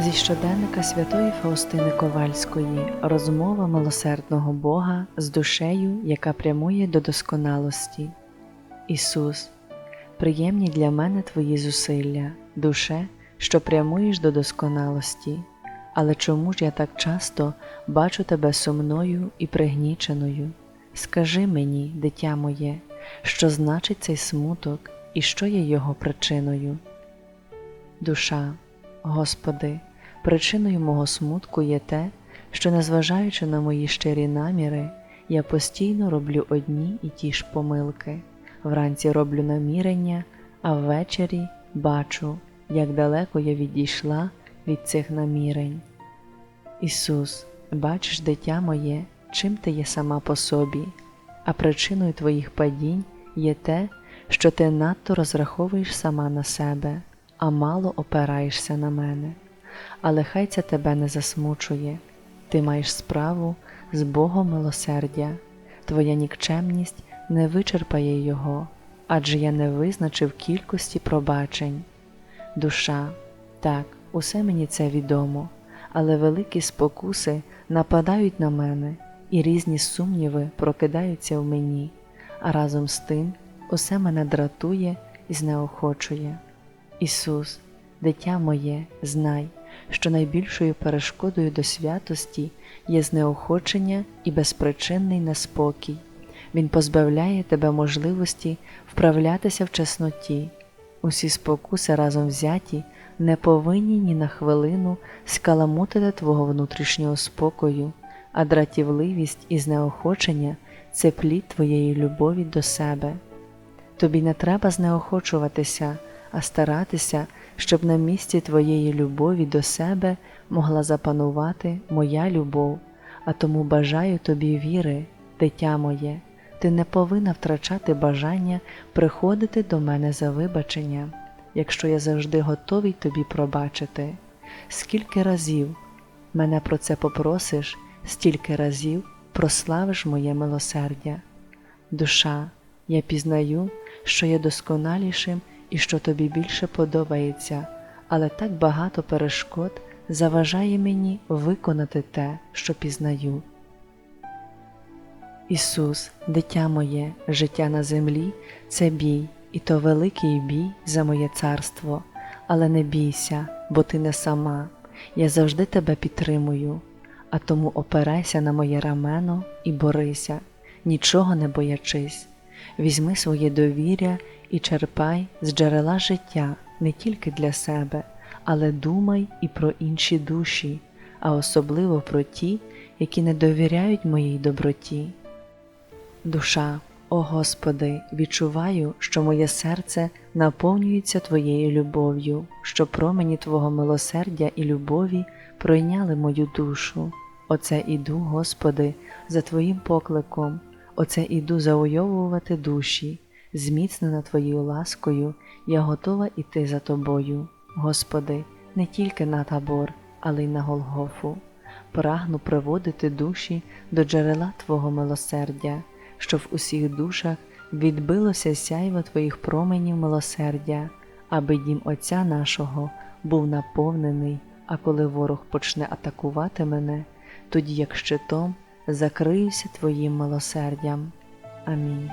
Зі щоденника святої Фаустини Ковальської розмова милосердного Бога з душею, яка прямує до досконалості. Ісус, приємні для мене Твої зусилля, душе, що прямуєш до досконалості, але чому ж я так часто бачу тебе сумною і пригніченою? Скажи мені, дитя моє, що значить цей смуток і що є його причиною? Душа, Господи, причиною мого смутку є те, що, незважаючи на мої щирі наміри, я постійно роблю одні і ті ж помилки. Вранці роблю намірення, а ввечері бачу, як далеко я відійшла від цих намірень. Ісус, бачиш, дитя моє, чим ти є сама по собі, а причиною твоїх падінь є те, що ти надто розраховуєш сама на себе, а мало опираєшся на мене. Але хай це тебе не засмучує, ти маєш справу з Богом милосердя, твоя нікчемність не вичерпає Його, адже я не визначив кількості пробачень. Душа, так, усе мені це відомо, але великі спокуси нападають на мене, і різні сумніви прокидаються в мені, а разом з тим усе мене дратує і знеохочує. Ісус, дитя моє, знай, що найбільшою перешкодою до святості є знеохочення і безпричинний неспокій. Він позбавляє тебе можливості вправлятися в чесноті. Усі спокуси разом взяті не повинні ні на хвилину скаламутити твого внутрішнього спокою, а дратівливість і знеохочення це плід твоєї любові до себе. Тобі не треба знеохочуватися, а старатися, щоб на місці твоєї любові до себе могла запанувати моя любов, а тому бажаю тобі віри, дитя моє, ти не повинна втрачати бажання приходити до мене за вибачення, якщо я завжди готовий тобі пробачити. Скільки разів мене про це попросиш, стільки разів прославиш моє милосердя. Душа, я пізнаю, що є досконалішим і що тобі більше подобається, але так багато перешкод заважає мені виконати те, що пізнаю. Ісус, дитя моє, життя на землі це бій, і то великий бій за моє царство, але не бійся, бо ти не сама, я завжди тебе підтримую, а тому опирайся на моє рамено і борися, нічого не боячись, візьми своє довір'я і черпай з джерела життя не тільки для себе, але думай і про інші душі, а особливо про ті, які не довіряють моїй доброті. Душа, о Господи, відчуваю, що моє серце наповнюється Твоєю любов'ю, що промені Твого милосердя і любові пройняли мою душу. Оце іду, Господи, за Твоїм покликом, оце іду завойовувати душі, зміцнена Твоєю ласкою, я готова іти за Тобою, Господи, не тільки на табор, але й на Голгофу. Прагну приводити душі до джерела Твого милосердя, щоб в усіх душах відбилося сяйво Твоїх променів милосердя, аби дім Отця нашого був наповнений, а коли ворог почне атакувати мене, тоді як щитом закриюся Твоїм милосердям. Амінь.